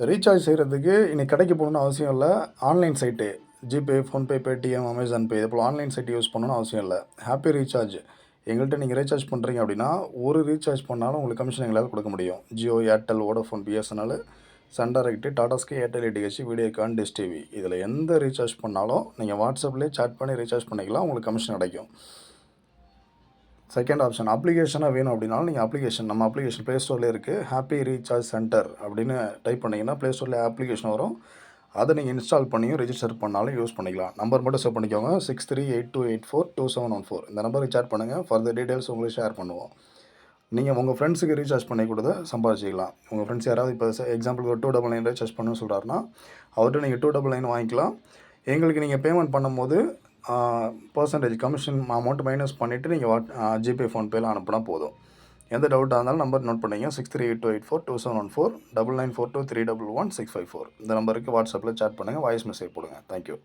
Recharge செய்கிறதுக்கு இன்றைக்கி கடைக்கு போகணுன்னு அவசியம் இல்லை. Online site GPay PhonePe Paytm Amazon Pay இது போல் ஆன்லைன் சைட் யூஸ் பண்ணணும்னு அவசியம் இல்லை. ஹாப்பி ரீசார்ஜ் எங்கள்கிட்ட நீங்கள் ரீசார்ஜ் பண்ணுறீங்க அப்படின்னா ஒரு ரீசார்ஜ் பண்ணாலும் உங்களுக்கு கமிஷன் எங்களால் கொடுக்க முடியும். Jio Airtel Vodafone BSNL Sun Direct Tata Airtel DTH Videocon dish TV இதில் எந்த ரீசார்ஜ் பண்ணாலும் நீங்கள் வாட்ஸ்அப்லேயே சாட் பண்ணி ரீசார்ஜ் பண்ணிக்கலாம் உங்களுக்கு கமிஷன் கிடைக்கும். செகண்ட் ஆப்ஷன் அப்ளிகேஷனாக வேணும் அப்படின்னாலும் நீங்கள் அப்ளிகேஷன் நம்ம அப்ளிகேஷன் ப்ளே ஸ்டோரில் இருக்குது ஹாப்பி ரீசார்ஜ் சென்டர் அப்படின்னு டைப் பண்ணிங்கன்னா ப்ளே ஸ்டோரில் அப்ளிகேஷன் வரும். அதை நீங்கள் இன்ஸ்டால் பண்ணியும் ரிஜிஸ்டர் பண்ணாலும் யூஸ் பண்ணிக்கலாம். நம்பர் மட்டும் சேவ் பண்ணிக்கோங்க. Six three eight two eight four two seven one four இந்த நம்பருக்கு சேட் பண்ணுங்கள் ஃபர்தர் டீட்டெயில்ஸ் உங்களுக்கு ஷேர் பண்ணுவோம். நீங்கள் உங்கள் ஃப்ரெண்ட்ஸுக்கு ரீசார்ஜ் பண்ணி கொடுத்து சம்பாதிச்சிக்கலாம். உங்கள் ஃப்ரெண்ட்ஸ் யாராவது இப்போ எக்ஸாம்பிளுக்கு ஒரு டூ டபுள் நைன் ரீசார்ஜ் பண்ணணும்னு சொல்கிறாருன்னா அவர்கிட்ட நீங்கள் டூ டபுள் நைன் வாங்கிக்கலாம். எங்களுக்கு நீங்கள் பேமெண்ட் பண்ணும்போது பர்சன்டேஜ் கமிஷன் அமௌண்ட் மைனஸ் பண்ணிவிட்டு நீங்கள் வாட் ஜிபே ஃபோன்பேயில் அனுப்புனா போதும். எந்த டவுட்டாக இருந்தாலும் நம்பர் நோட் பண்ணிங்க six three eight two eight four two seven one four double nine four two three double one six five four இந்த நம்பருக்கு வாட்ஸ்அப்பில் சேட் பண்ணுங்கள் வாய்ஸ் மெசேஜ் போடுங்க. தேங்க்யூ